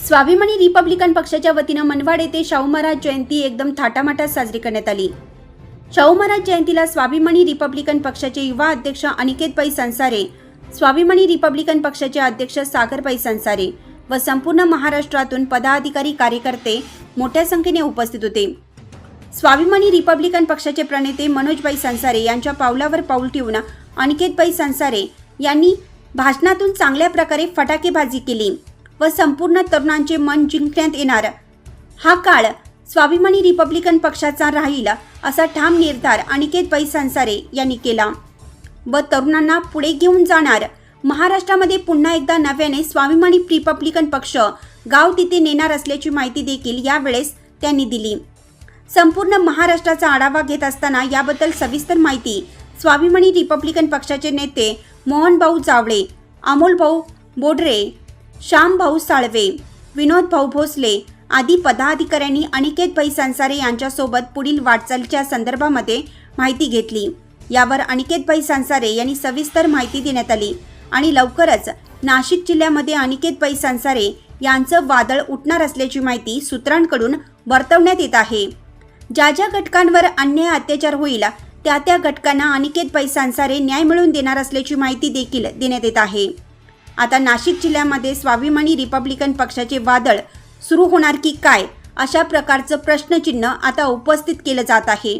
स्वाभिमानी रिपब्लिकन पक्षाच्या वतीनं मनवाड येथे शाहू महाराज जयंती एकदम थाटामाटात साजरी करण्यात आली. शाहू महाराज जयंतीला स्वाभिमानी रिपब्लिकन पक्षाचे युवा अध्यक्ष अनिकेतबाई संसारे स्वाभिमानी रिपब्लिकन पक्षाचे अध्यक्ष सागरबाई संसारे व संपूर्ण महाराष्ट्रातून पदाधिकारी कार्यकर्ते मोठ्या संख्येने उपस्थित होते. स्वाभिमानी रिपब्लिकन पक्षाचे प्रणेते मनोजबाई संसारे यांच्या पावलावर पाऊल ठेवून अनिकेतबाई संसारे यांनी भाषणातून चांगल्या प्रकारे फटाकेबाजी केली. व संपूर्ण तरुणांचे मन जिंकण्यात येणार. हा काळ स्वाभिमानी रिपब्लिकन पक्षाचा राहील असा ठाम निर्धार अनिकेत अनिकेतबाई संसारे यांनी केला. व तरुणांना पुढे घेऊन जाणार. महाराष्ट्रामध्ये पुन्हा एकदा नव्याने स्वाभिमानी रिपब्लिकन पक्ष गाव तिथे नेणार असल्याची माहिती देखील यावेळेस त्यांनी दिली. संपूर्ण महाराष्ट्राचा आढावा घेत असताना याबद्दल सविस्तर माहिती स्वाभिमानी रिपब्लिकन पक्षाचे नेते मोहनभाऊ जावळे अमोलभाऊ बोडरे श्यामभाऊ साळवे विनोदभाऊ भोसले आदी पदाधिकाऱ्यांनी अनिकेत भाई संसारे यांच्यासोबत पुढील वाटचालीच्या संदर्भामध्ये माहिती घेतली. यावर अनिकेत भाई संसारे यांनी सविस्तर माहिती देण्यात आली आणि लवकरच नाशिक जिल्ह्यामध्ये अनिकेत भाई संसारे यांचं वादळ उठणार असल्याची माहिती सूत्रांकडून वर्तवण्यात येत आहे. ज्या ज्या घटकांवर अन्याय अत्याचार होईल त्या त्या घटकांना अनिकेत भाई संसारे न्याय मिळवून देणार असल्याची माहिती देखील देण्यात येत आहे. आता नाशिक जिल्ह्यामध्ये स्वाभिमानी रिपब्लिकन पक्षाचे वादळ सुरू होणार की काय? अशा प्रकारचं प्रश्नचिन्ह आता उपस्थित केलं जात आहे.